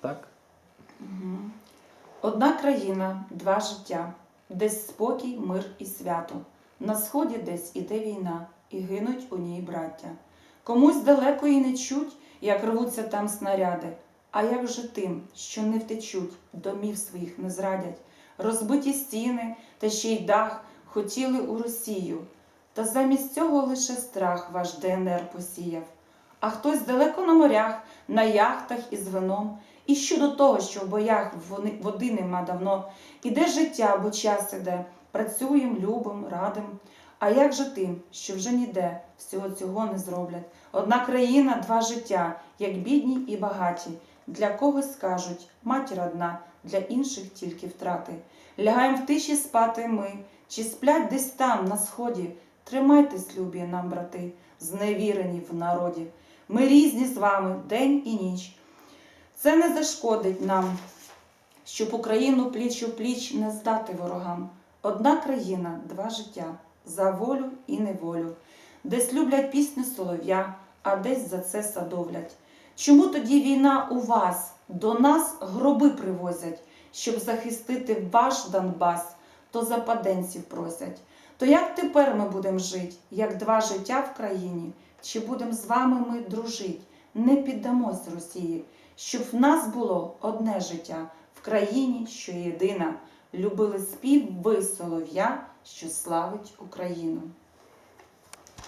Так? Одна країна, два життя, десь спокій, мир і свято. На сході десь іде війна, і гинуть у ній браття. Комусь далеко і не чуть, як рвуться там снаряди. А як же тим, що не втечуть, домів своїх не зрадять, розбиті стіни та ще й дах хотіли у Росію. Та замість цього лише страх ваш ДНР посіяв. А хтось далеко на морях, на яхтах із вином. І щодо того, що в боях води нема давно, іде життя, бо час іде, працюєм, любим, радим. А як же тим, що вже ніде всього цього не зроблять? Одна країна, два життя, як бідні і багаті. Для когось скажуть матір одна, для інших тільки втрати. Лягаєм в тиші спати ми, чи сплять десь там, на сході. Тримайтесь, любі нам, брати, зневірені в народі. Ми різні з вами день і ніч. Це не зашкодить нам, щоб Україну пліч у пліч не здати ворогам. Одна країна, два життя, за волю і неволю. Десь люблять пісню солов'я, а десь за це садовлять. Чому тоді війна у вас до нас гроби привозять, щоб захистити ваш Донбас, то западенців просять. То як тепер ми будемо жити, як два життя в країні? Чи будемо з вами ми дружить? Не піддамось Росії, щоб в нас було одне життя в країні, що єдина. Любили спів ви солов'я, що славить Україну.